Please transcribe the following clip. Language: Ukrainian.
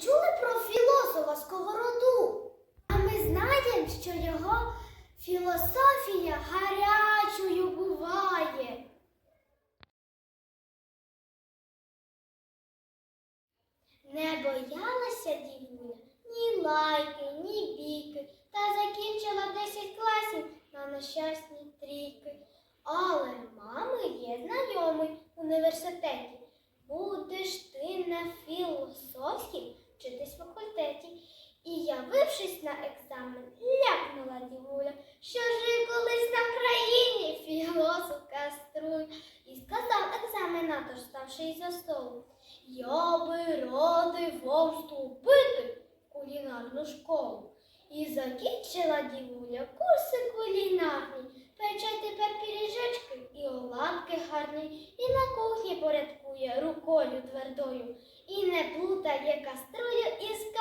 чули про філософа Сковороду? А ми знаємо, що його філософія гарячою буває. Не боялася дівуля ні лайки, ні біки, та закінчила 10 класів на нещасні трійки. Але мами є знайомий в університеті. Будеш ти на філософській вчитись в факультеті. І явившись на екзамен, ляпнула дівуля, що жив колись на країні філософ каструй. І сказав екзаменатор, ставши за столу. Я би радий вам вступити в кулінарну школу. І закінчила дівуля курси кулінарні. Пече тепер пиріжечки і оладки гарні, і на кухні порядкує рукою твердою, і не плутає каструлю із